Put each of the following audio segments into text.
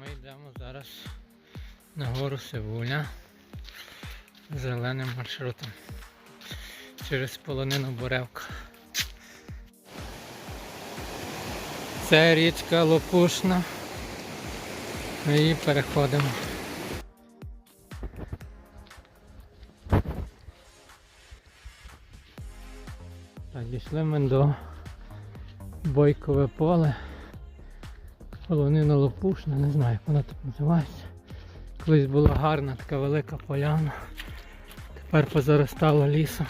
ми йдемо зараз на гору Сивуля зеленим маршрутом через полонину Боревка. Це річка Лопушна. Ми її переходимо. Так, дійшли ми до Бойкове поле. Полонина Лопушна, не знаю, як вона так називається. Колись була гарна така велика поляна. Тепер позаростало лісом.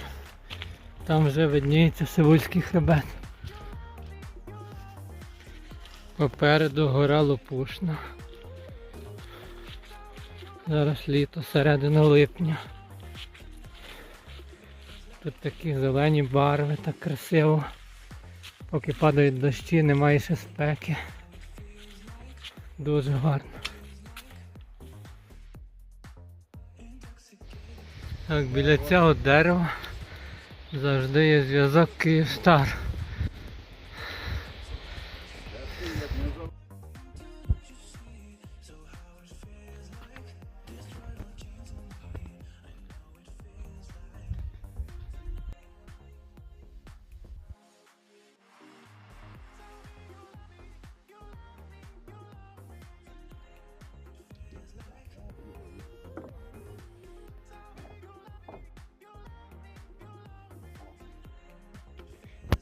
Там вже видніється Сивульський хребет. Попереду гора Лопушна. Зараз літо, середина липня. Тут такі зелені барви, так красиво. Поки падають дощі, немає ще спеки. Дуже гарно. Так, біля цього дерева завжди є зв'язок Київстар.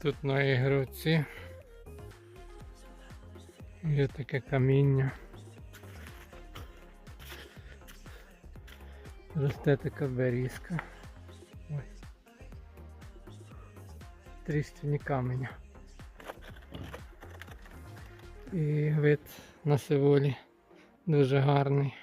Тут на ігровці є таке каміння. Росте така берізка. Ось. Каменя. І вид на сиволі дуже гарний.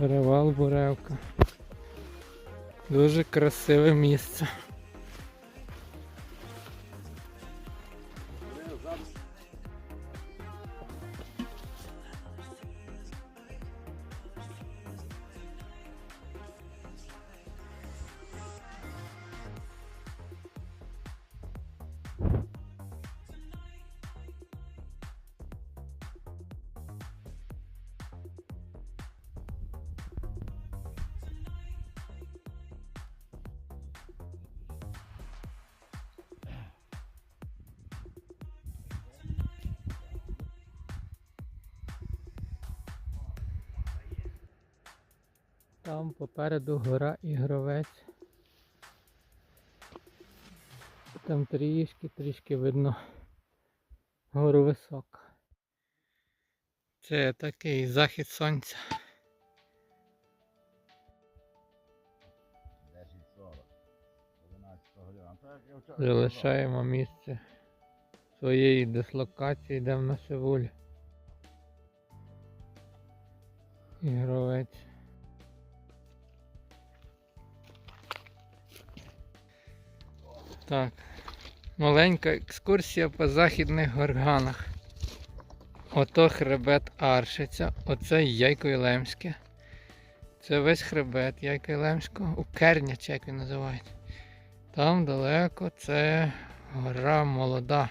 Перевал Буревка. Дуже красиве місце. Там попереду гора Ігровець. Там трішки, трішки видно гору висока. Це такий захід сонця. 10.40. 11 година. Так, я вчора Залишаємо місце своєї дислокації, йдемо на Сивуль. Ігровець. Так. Маленька екскурсія по західних горганах. Ото хребет Аршиця, оце Яйко Ілемське. Це весь хребет Яйка Ілемського, у Керня, чи як він називається. Там далеко це гора молода.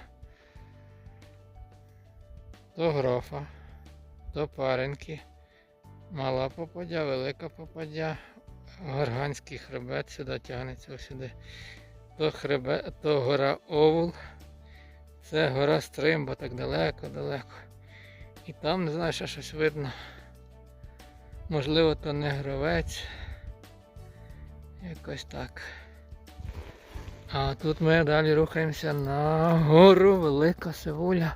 До грофа, до паренки. Мала попадя, велика попадя, Горганський хребет сюди тягнеться ось сюди. То хребет, то гора Овул. Це гора Стримба, так далеко-далеко. І там, не знаю, ще щось видно. Можливо, то не гравець. Якось так. А тут ми далі рухаємося на гору Велика Сивуля.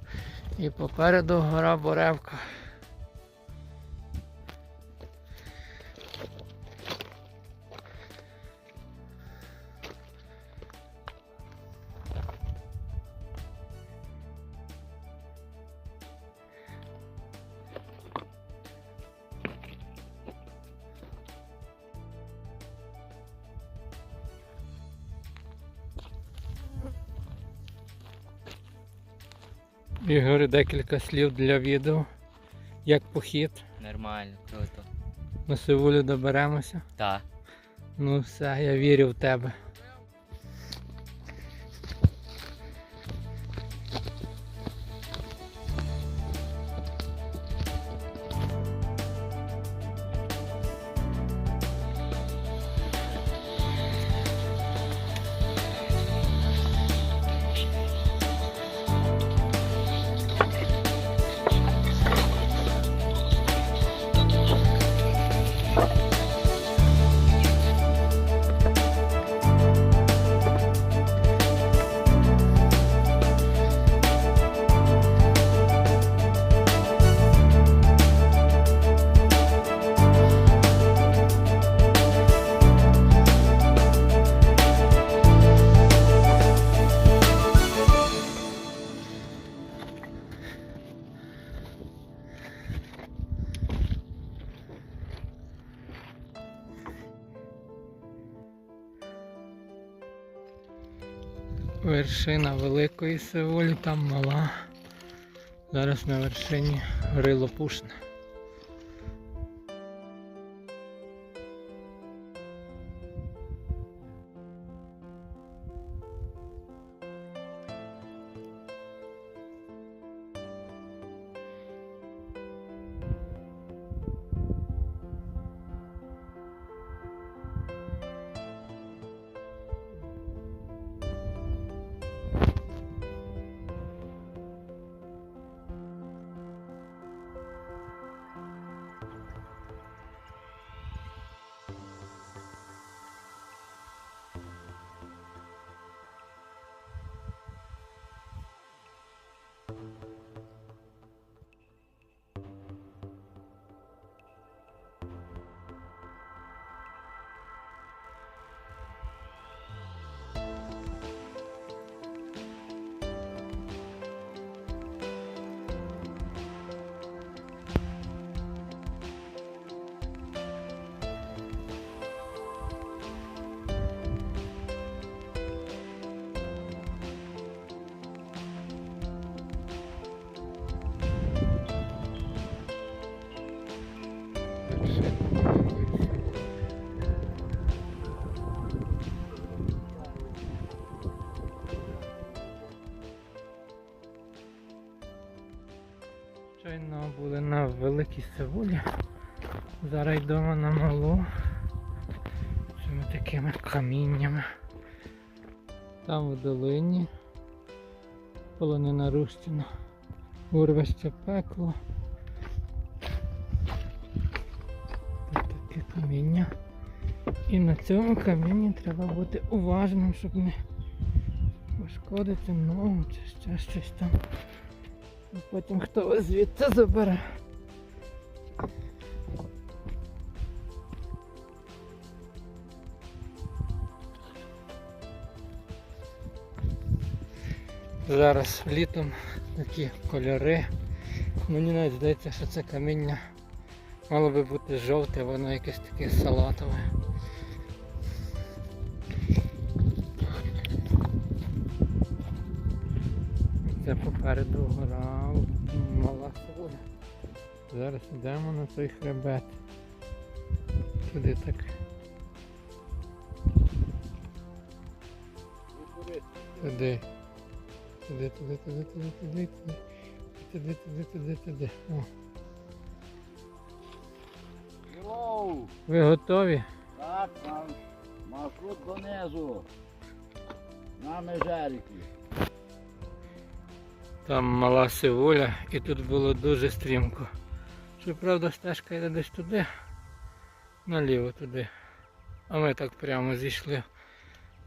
І попереду гора Боревка. Ігор, декілька слів для відео. Як похід. Нормально, круто. На Сивулю доберемося. Так. Ну все, я вірю в тебе. Вершина великої севолі, там мала. Зараз на вершині рило Лопушна. Щойно були на Великій Сивулі. Зараз йдемо на малу. Цими такими каміннями. Там в долині. Полонина Рустіна. Урвище пекло. Тут таке каміння. І на цьому камінні треба бути уважним, щоб не пошкодити ногу чи ще щось там. А потім хто вас звідти забере. Зараз літом такі кольори. Мені навіть здається, що це каміння мало би бути жовте, воно якесь таке салатове. Це попереду гора мала соля. Зараз йдемо на той хребет. Туди так. Туди. Туди, туди, туди, туди, туди, туди. Туди, туди, туди, туди. Йоу! Ви готові? Так. Мар- маршрут донизу. На межерики. Там мала сивуля і тут було дуже стрімко. Щоправда, стежка йде десь туди, наліво туди. А ми так прямо зійшли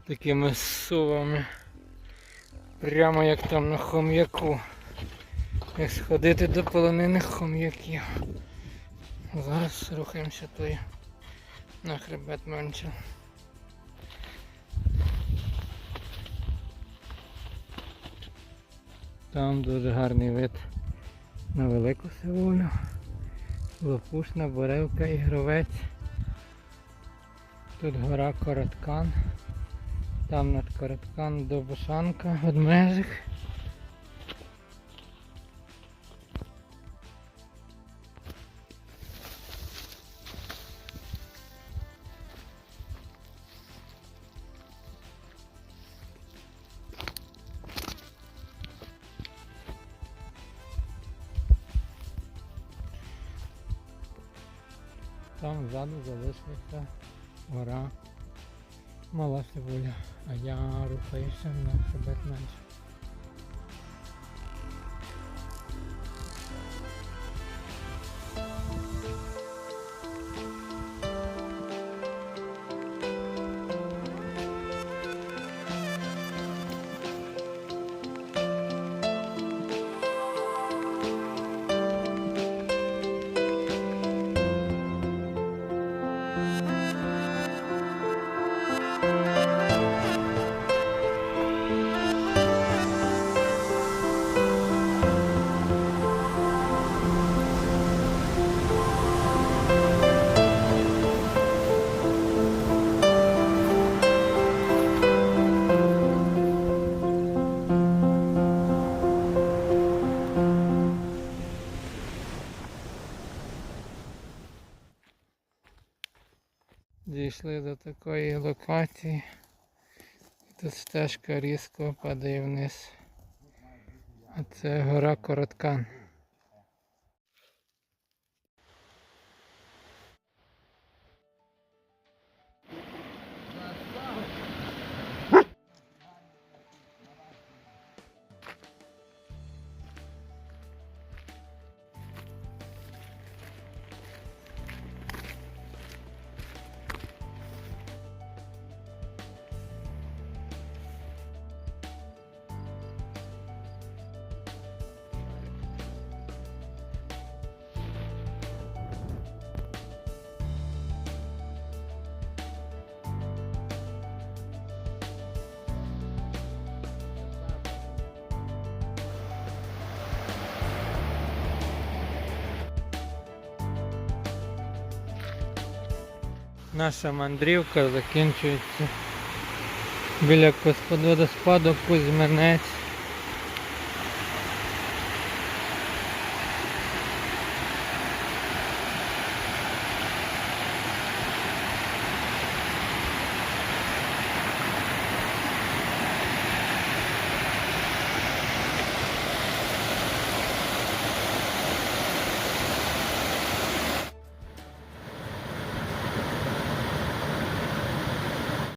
такими сувами. Прямо як там на хом'яку. Як сходити до полонених хом'яків. Зараз рухаємося той на хребет менше. Там дуже гарний вид на велику сивулю. Лопушна, Боревка і Гровець. Тут гора Короткан. Там над Короткан Добушанка, Ведмежик. Там ззаду залишилася гора Мала Сивуля, а я рухаюся на себе менше. Дійшли до такої локації. Тут стежка різко падає вниз. А це гора Короткан. Наша мандрівка закінчується біля водоспаду Кузьминець.